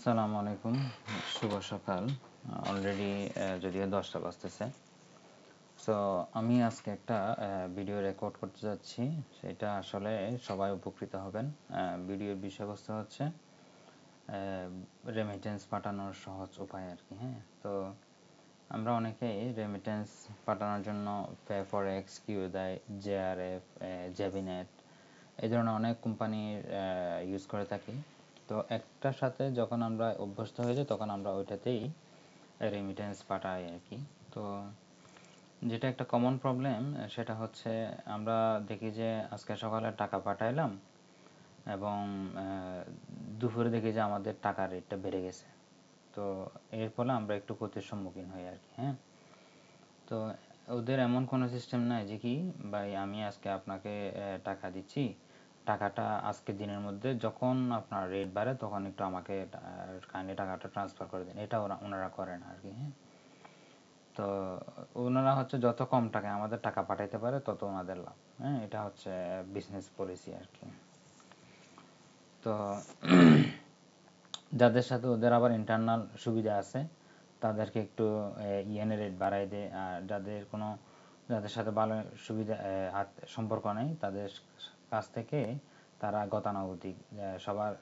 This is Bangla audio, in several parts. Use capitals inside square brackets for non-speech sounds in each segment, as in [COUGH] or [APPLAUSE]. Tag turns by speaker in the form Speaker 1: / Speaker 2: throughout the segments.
Speaker 1: আসসালামু আলাইকুম। শুভ সকাল। অলরেডি যদিও দশটা বাজতেছে। সো আমি আজকে একটা ভিডিও রেকর্ড করতে যাচ্ছি। সেটা আসলে সবাই উপকৃত হবেন। ভিডিওর বিষয়বস্তু হচ্ছে রেমিটেন্স পাঠানোর সহজ উপায় আর কি হ্যাঁ? তো, আমরা অনেকেই রেমিটেন্স পাঠানোর জন্য পে ফর এক্স কিউ দেয় জেআরএফ জেবিনেট এই ধরনের অনেক কোম্পানির ইউজ করে থাকি। তো একটার সাথে যখন আমরা অভ্যস্ত হয়ে যাই, তখন আমরা ওইটাতেই রেমিটেন্স পাঠাই আর কি। তো যেটা একটা কমন প্রবলেম সেটা হচ্ছে আমরা দেখি যে আজকে সকালে টাকা পাঠাইলাম এবং দুপুরে দেখি যে আমাদের টাকার রেটটা বেড়ে গেছে। তো এর ফলে আমরা একটু ক্ষতির সম্মুখীন হই আর কি হ্যাঁ? তো ওদের এমন কোনো সিস্টেম নাই যে কি, ভাই, আমি আজকে আপনাকে টাকা দিচ্ছি টাকাটা আজকের দিনের মধ্যে যখন আপনার রেট বাড়ে, তখন একটু আমাকে কাইন্ডলি টাকাটা ট্রান্সফার করে দিন। এটা ওরা, ওনারা করেন আর কি হ্যাঁ। তো ওনারা হচ্ছে যত কম টাকায় আমাদের টাকা পাঠাইতে পারে, তত ওনাদের লাভ হ্যাঁ। এটা হচ্ছে বিজনেস পলিসি আর কি। তো [CLEARS THROAT] যাদের সাথে ওদের আবার ইন্টারনাল সুবিধা আছে, তাদেরকে একটু ইএনএ রেট বাড়াই দেয় আর যাদের কোনো, যাদের সাথে ভালো সুবিধা সম্পর্ক নেই, তাদের কাছ থেকে তারা গতানুগতিক সবার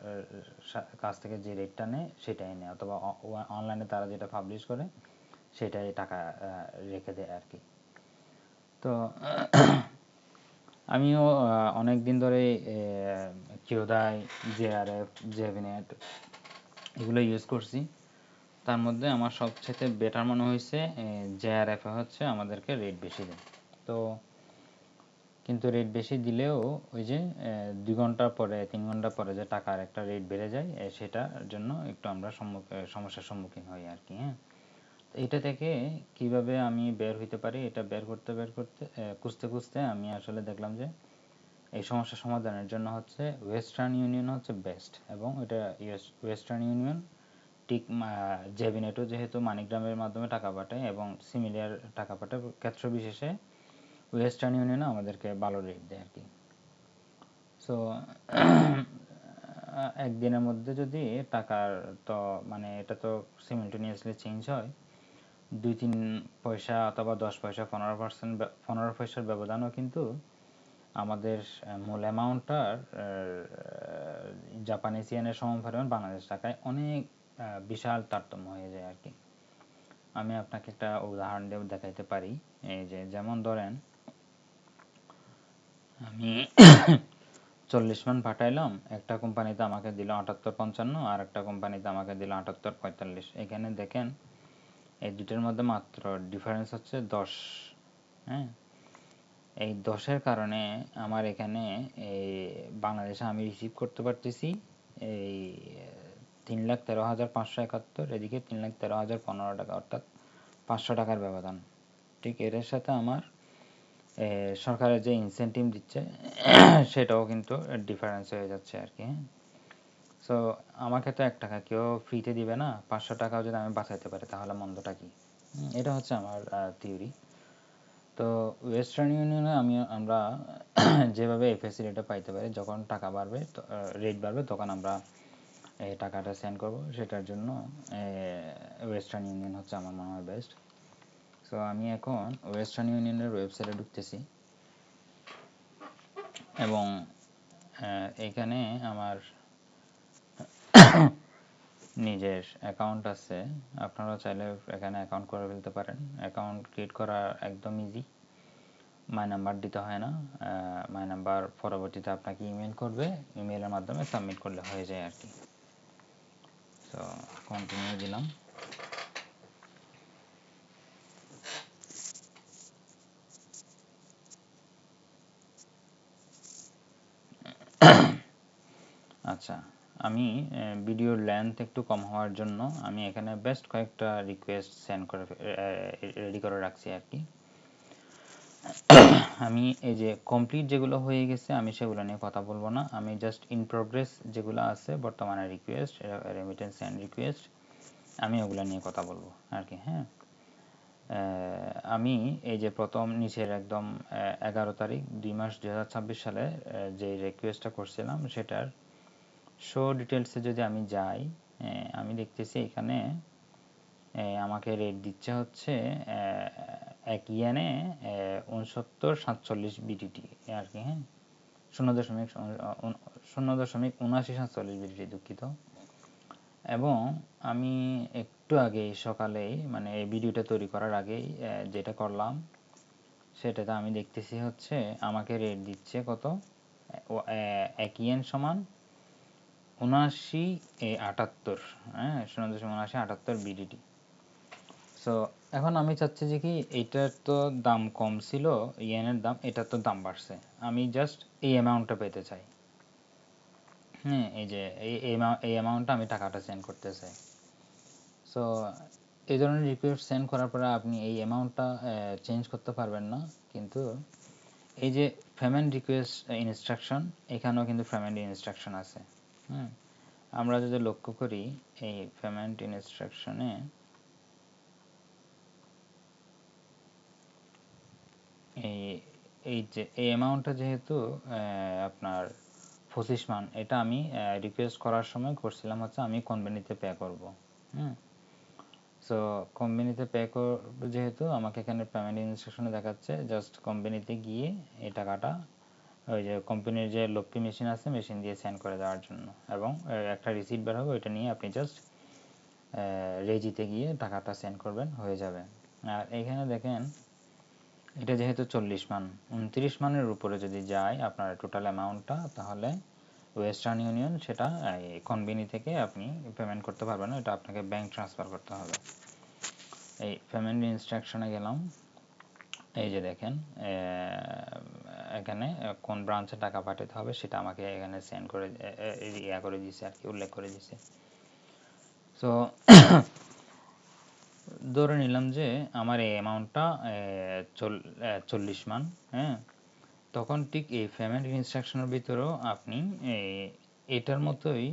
Speaker 1: কাছ থেকে যে রেটটা নেয় সেটাই নেয় অথবা অনলাইনে তারা যেটা পাবলিশ করে সেটাই টাকা রেখে দেয় আর কি। তো আমিও অনেক দিন ধরে কিউদাই জেআরএফ জেভিনেট এগুলো ইউজ করছি। তার মধ্যে আমার সবচেয়ে বেটার মনে হয়েছে জেআরএফ হচ্ছে আমাদেরকে রেট বেশি দেয়। তো কিন্তু রেট বেশি দিলেও ওই যে দুই ঘণ্টা পরে, তিন ঘণ্টা পরে যে টাকার একটা রেট বেড়ে যায় সেটার জন্য একটু আমরা সমস্যার সম্মুখীন হই আর কি হ্যাঁ এটা থেকে কীভাবে আমি বের হইতে পারি, এটা বের করতে বের করতে খুঁজতে খুঁজতে আমি আসলে দেখলাম যে, এই সমস্যা সমাধানের জন্য হচ্ছে ওয়েস্টার্ন ইউনিয়ন হচ্ছে বেস্ট এবং এটা ওয়েস্টার্ন ইউনিয়ন ঠিক জেবিনেটও যেহেতু মানিকগ্রামের মাধ্যমে টাকা পাঠায় এবং সিমিলিয়ার টাকা পাঠায়, ক্ষেত্র বিশেষে ওয়েস্টার্ন ইউনিয়নে আমাদেরকে ভালো রেট দেয় আর কি সো একদিনের মধ্যে যদি টাকার তো মানে এটা তো সিমেন্টেনিয়াসলি চেঞ্জ হয়, দুই তিন পয়সা অথবা দশ পয়সা পনেরো পার্সেন্ট পনেরো পয়সার ব্যবধানও কিন্তু আমাদের মূল অ্যামাউন্টটার জাপানিজ ইয়েনের পরিমাণ বাংলাদেশ টাকায় অনেক বিশাল তারতম্য হয়ে যায় আর কি আমি আপনাকে একটা উদাহরণ দিয়ে দেখাইতে পারি। এই যে, যেমন ধরেন আমি চল্লিশ মান পাঠাইলাম, একটা কোম্পানিতে আমাকে দিল আটাত্তর পঞ্চান্ন আর একটা কোম্পানিতে আমাকে দিল আটাত্তর পঁয়তাল্লিশ। এখানে দেখেন, এই দুটোর মধ্যে মাত্র ডিফারেন্স হচ্ছে দশ হ্যাঁ? এই দশের কারণে আমার এখানে এই বাংলাদেশে আমি রিসিভ করতে পারতেছি এই তিন লাখ তেরো হাজার পাঁচশো একাত্তর, এদিকে তিন লাখ তেরো হাজার পনেরো টাকা, অর্থাৎ পাঁচশো টাকার ব্যবধান। ঠিক এর সাথে আমার সরকারের যে ইনসেন্টিভ দিচ্ছে, সেটাও কিন্তু ডিফারেন্স হয়ে যাচ্ছে আর কি সো আমাকে তো এক টাকা, কেউ ফ্রিতে দিবে না, পাঁচশো টাকাও যদি আমি বাঁচাইতে পারি, তাহলে মন্দটা কি? এটা হচ্ছে আমার থিওরি তো ওয়েস্টার্ন ইউনিয়নে আমি, আমরা [COUGHS] যেভাবে এই ফেসিলিটিটা পাইতে পারি, যখন টাকা বাড়বে রেট বাড়বে, তখন আমরা এই টাকাটা সেন্ড করব। সেটার জন্য ওয়েস্টার্ন ইউনিয়ন হচ্ছে আমার মনে হয় বেস্ট সো আমি এখন ওয়েস্টার্ন ইউনিয়নের ওয়েবসাইটে ঢুকতেছি। এবং এখানে আমার নিজের অ্যাকাউন্ট আছে। আপনারা চাইলে এখানে অ্যাকাউন্ট করে ফেলতে পারেন। অ্যাকাউন্ট ক্রিয়েট করা একদম ইজি মাই নাম্বার দিতে হয় না। মাই নাম্বার পরবর্তীতে আপনাকে ইমেল করবে। ইমেলের মাধ্যমে সাবমিট করলে হয়ে যায় আর কি। তো কন্টিনিউ দিলাম। আচ্ছা আমি ভিডিওর লেন্থ একটু কম হওয়ার জন্য আমি এখানে বেস্ট কয়েকটা রিকোয়েস্ট সেন্ড করে রেডি করে রাখছি আর কি। আমি এই যে কমপ্লিট যেগুলো হয়ে গেছে আমি সেগুলো নিয়ে কথা বলব না। আমি জাস্ট ইন প্রোগ্রেস যেগুলো আছে, বর্তমানে রিকোয়েস্ট রেমিটেন্স অ্যান্ড রিকোয়েস্ট আমি ওগুলো নিয়ে কথা বলব আর কি হ্যাঁ। আমি এই যে প্রথম নিচের একদম এগারো তারিখ দুই মাস দু হাজার ছাব্বিশ সালে যে রিকোয়েস্টটা করছিলাম সেটার শো ডিটেলসে যদি আমি যাই আমি দেখতেছি এখানে আমাকে রেট দিচ্ছে হচ্ছে এক ইয়েনে উনসত্তর সাতচল্লিশ বিডিটি আর কি হ্যাঁ? শূন্য দশমিক শূন্য দশমিক উনআশি সাতচল্লিশ বিডিটি দুঃখিত। এবং আমি একটু আগেই, সকালেই মানে এই ভিডিওটা তৈরি করার আগেই যেটা করলাম, সেটাতে আমি দেখতেছি হচ্ছে, আমাকে রেট দিচ্ছে কত? এক ইয়েন সমান উনআশি এ, আটাত্তর হ্যাঁ শূন্য দশমিক উনআশি আটাত্তর বিডিটি সো এখন আমি চাচ্ছি যে কি এইটার তো দাম কম ছিল ইয়েনের দাম, এটার তো দাম বাড়ছে। আমি জাস্ট এই অ্যামাউন্টটা পেতে চাই। হ্যাঁ এই যে, এই অ্যামাউন্টটা আমি টাকাটা সেন্ড করতে চাই। সো এই ধরনের রিকোয়েস্ট সেন্ড করার পরে আপনি এই অ্যামাউন্টটা চেঞ্জ করতে পারবেন না। কিন্তু এই যে পেমেন্ট রিকোয়েস্ট ইনস্ট্রাকশন এখানেও কিন্তু পেমেন্ট ইনস্ট্রাকশন আছে। আমরা যদি লক্ষ্য করি, এই পেমেন্ট ইনস্ট্রাকশনে এই এই যে, এই অ্যামাউন্টটা যেহেতু আপনার পঁচিশ মান, এটা আমি রিকোয়েস্ট করার সময় করছিলাম হচ্ছে আমি কোম্পানিতে পে করব, হুম। সো কোম্পানিতে পে করব যেহেতু আমাকে এখানে পেমেন্ট ইনস্ট্রাকশনে দেখাচ্ছে জাস্ট কোম্পানিতে গিয়ে এই টাকাটা ওই যে কোম্পানির যে লক্ষ্মী মেশিন আছে মেশিন দিয়ে সেন্ড করে দেওয়ার জন্য। এবং একটা রিসিপ্ট বের হবে, ওইটা নিয়ে আপনি জাস্ট রেজিতে গিয়ে টাকাটা সেন্ড করবেন, হয়ে যাবে। আর এখানে দেখেন, এটা যেহেতু চল্লিশ মান, উনত্রিশ মানের উপরে যদি যায় আপনার টোটাল অ্যামাউন্টটা তাহলে ওয়েস্টার্ন ইউনিয়ন সেটা কনভিনি থেকে আপনি পেমেন্ট করতে পারবেন না এটা আপনাকে ব্যাংক ট্রান্সফার করতে হবে। এই পেমেন্ট ইনস্ট্রাকশনে গেলাম। এই যে দেখেন এখানে কোন ব্রাঞ্চে টাকা পাঠাতে হবে সেটা আমাকে এখানে সেন্ড করে ইয়া করে দিছে আর কি, উল্লেখ করে দিছে। সো [COUGHS] ধরে নিলাম যে আমার এই অ্যামাউন্টটা চল্লিশ মান হ্যাঁ? তখন ঠিক এই পেমেন্ট ইনস্ট্রাকশনের ভিতরেও আপনি এটার মতোই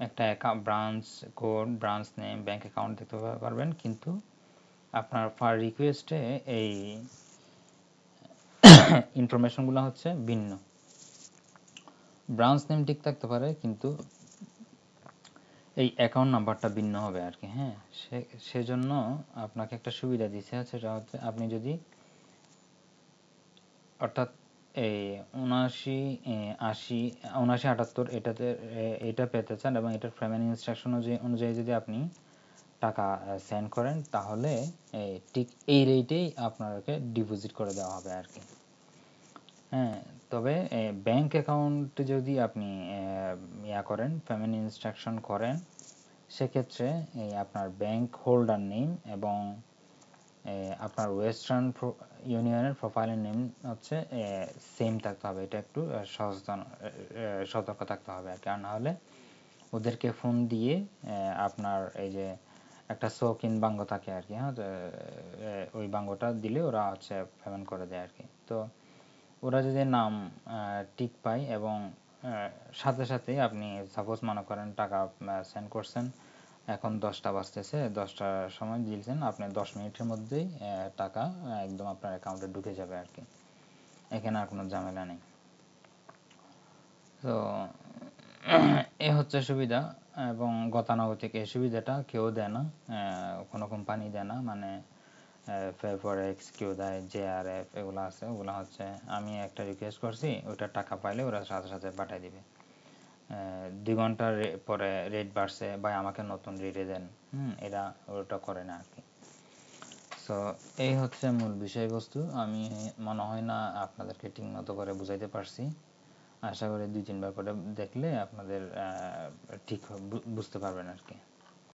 Speaker 1: একটা branch code branch name bank account দেখতে পারবেন, কিন্তু আপনার ফার রিকোয়েস্টে এই [COUGHS] ইনফরমেশনগুলো হচ্ছে ভিন্ন। ব্রাঞ্চ নেম ঠিক থাকতে পারে, কিন্তু এই অ্যাকাউন্ট নাম্বারটা ভিন্ন হবে আর কি হ্যাঁ? সে, সেজন্য আপনাকে একটা সুবিধা দিচ্ছে সেটা হচ্ছে আপনি যদি অর্থাৎ এই উনআশি আশি, উনআশি আটাত্তর এটাতে এটা পেতে চান এবং এটার পেমেন্ট ইনস্ট্রাকশন অনুযায়ী অনুযায়ী যদি আপনি টাকা সেন্ড করেন, তাহলে ঠিক এই রেটেই আপনাকে ডিপোজিট করে দেওয়া হবে আর কি। হ্যাঁ তবে ব্যাংক অ্যাকাউন্টে যদি আপনি ইয়া করেন পেমেন্ট ইনস্ট্রাকশন করেন, সেক্ষেত্রে এই আপনার ব্যাংক হোল্ডার নেম এবং আপনার ওয়েস্টার্ন ইউনিয়নের প্রোফাইলের নেম হচ্ছে সেম থাকতে হবে। এটা একটু সচেতন সতর্ক থাকতে হবে আর কি। আর না হলে ওদেরকে ফোন দিয়ে আপনার এই যে একটা শৌখিন বাঙ্গ থাকে আর কি হ্যাঁ? ওই বাঙ্গটা দিলে ওরা হচ্ছে পেমেন্ট করে দেয় আর কি। তো ওরা যদি নাম টিক পায় এবং সাথে সাথে আপনি সাপোজ মনে করেন টাকা সেন্ড করছেন, এখন দশটা বাজতেছে দশটার সময় দিয়েছেন, আপনি দশ মিনিটের মধ্যেই টাকা একদম আপনার অ্যাকাউন্টে ঢুকে যাবে আর কি। এখানে আর কোনো ঝামেলা নেই। তো, এ হচ্ছে সুবিধা। এবং গতানুগতিক এই সুবিধাটা কেউ দেয় না কোনো কোম্পানি দেয় না মানে ফেফরেক্স কেউ দেয় জে আর এফ এগুলো আছে, ওগুলো হচ্ছে আমি একটা রিকোয়েস্ট করছি ওটা টাকা পাইলে ওরা সাথে সাথে পাঠিয়ে দিবে। দুই ঘণ্টার পরে রেট বাড়ছে বা আমাকে নতুন রেটে দেন, হুম, এরা ওটা করে না আর কি সো এই হচ্ছে মূল বিষয়বস্তু, আমি মনে হয় না আপনাদেরকে ঠিক মতো করে বুঝাইতে পারছি। আশা করি দুই তিনবার করে দেখলে আপনাদের ঠিক বুঝতে পারবেন আর কি।